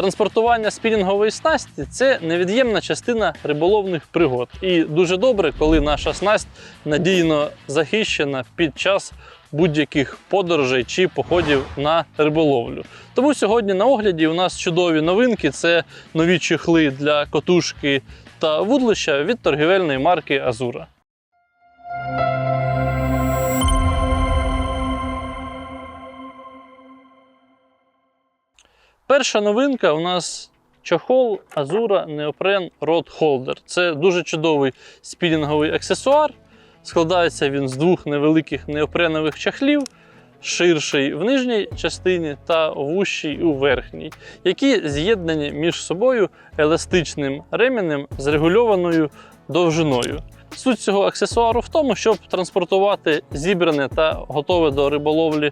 Транспортування спінінгової снасті це невід'ємна частина риболовних пригод. І дуже добре, коли наша снасть надійно захищена під час будь-яких подорожей чи походів на риболовлю. Тому сьогодні на огляді у нас чудові новинки: це нові чехли для котушки та вудлища від торгівельної марки Азура. Перша новинка у нас чохол Azura Neopren Rod Holder. Це дуже чудовий спінінговий аксесуар. Складається він з двох невеликих неопренових чахлів, ширший в нижній частині та вущий у верхній, які з'єднані між собою еластичним ременем з регульованою довжиною. Суть цього аксесуару в тому, щоб транспортувати зібране та готове до риболовлі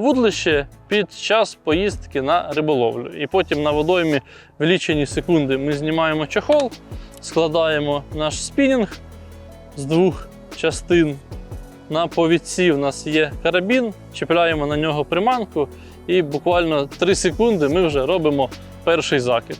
вудлище під час поїздки на риболовлю. І потім на водоймі в лічені секунди ми знімаємо чохол, складаємо наш спінінг з двох частин. На повідці в нас є карабін, чіпляємо на нього приманку, і буквально 3 секунди ми вже робимо перший закид.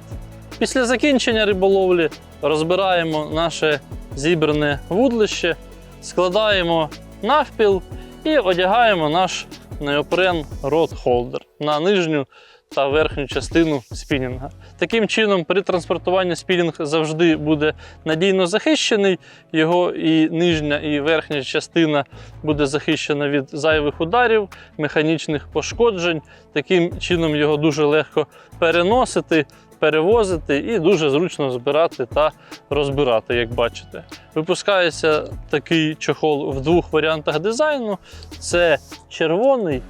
Після закінчення риболовлі розбираємо наше зібране вудлище, складаємо навпіл і одягаємо наш неопрен рот холдер на нижню та верхню частину спінінга. Таким чином, при транспортуванні спінінг завжди буде надійно захищений. Його і нижня, і верхня частина буде захищена від зайвих ударів, механічних пошкоджень. Таким чином його дуже легко переносити, перевозити і дуже зручно збирати та розбирати, як бачите. Випускається такий чохол в двох варіантах дизайну: це червоний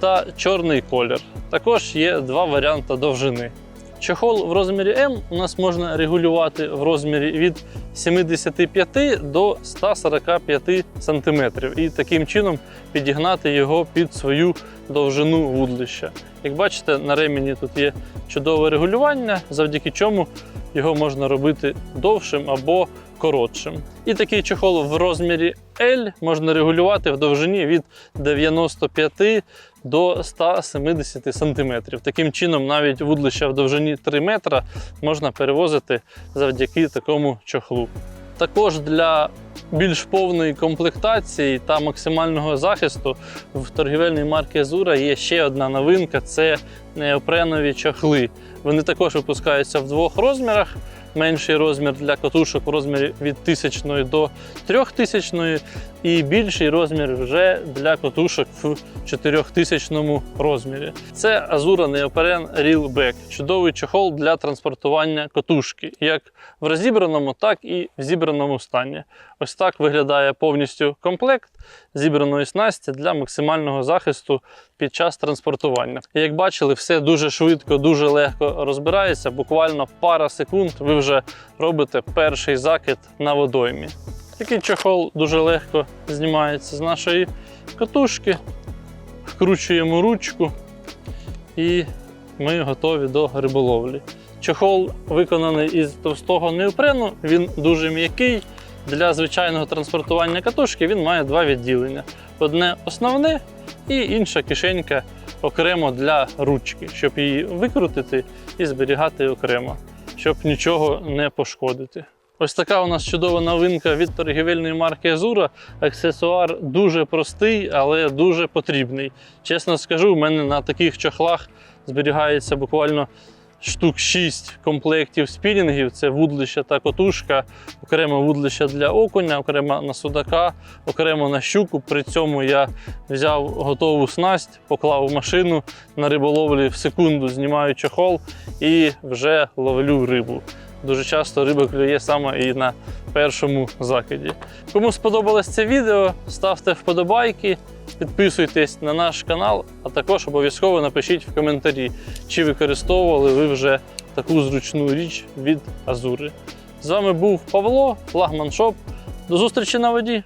та чорний колір. Також є два варіанти довжини. Чохол в розмірі М у нас можна регулювати в розмірі від 75 до 145 см і таким чином підігнати його під свою довжину вудлища. Як бачите, на ремені тут є чудове регулювання, завдяки чому його можна робити довшим або коротшим. І такий чохол в розмірі L можна регулювати в довжині від 95 до 170 см. Таким чином, навіть вудлища в довжині 3 метра можна перевозити завдяки такому чохлу. Також для більш повної комплектації та максимального захисту в торгівельній марки Azura є ще одна новинка це неопренові чохли. Вони також випускаються в двох розмірах. Менший розмір для катушок в розмірі від 1000 до 3000 і більший розмір вже для катушок в 4000 розмірі. Це Azura Neopren Real Back. Чудовий чохол для транспортування катушки, як в розібраному, так і в зібраному стані. Ось так виглядає повністю комплект зібраної снасті для максимального захисту під час транспортування. Як бачили, все дуже швидко, дуже легко розбирається. Буквально пара секунд ви вже робите перший закид на водоймі. Такий чохол дуже легко знімається з нашої катушки, вкручуємо ручку і ми готові до риболовлі. Чохол виконаний із товстого неопрену, він дуже м'який. Для звичайного транспортування катушки він має два відділення: одне основне і інша кишенька окремо для ручки, щоб її викрутити і зберігати окремо, щоб нічого не пошкодити. Ось така у нас чудова новинка від торгівельної марки Азура. Аксесуар дуже простий, але дуже потрібний. Чесно скажу, у мене на таких чохлах зберігається буквально штук 6 комплектів спінінгів. Це вудлища та котушка, окремо вудлища для окуня, окремо на судака, окремо на щуку. При цьому я взяв готову снасть, поклав в машину на риболовлі в секунду, знімаю чохол і вже ловлю рибу. Дуже часто риба клює саме і на першому закиді. Кому сподобалось це відео, ставте вподобайки, підписуйтесь на наш канал, а також обов'язково напишіть в коментарі, чи використовували ви вже таку зручну річ від Азури. З вами був Павло, флагманшоп. До зустрічі на воді!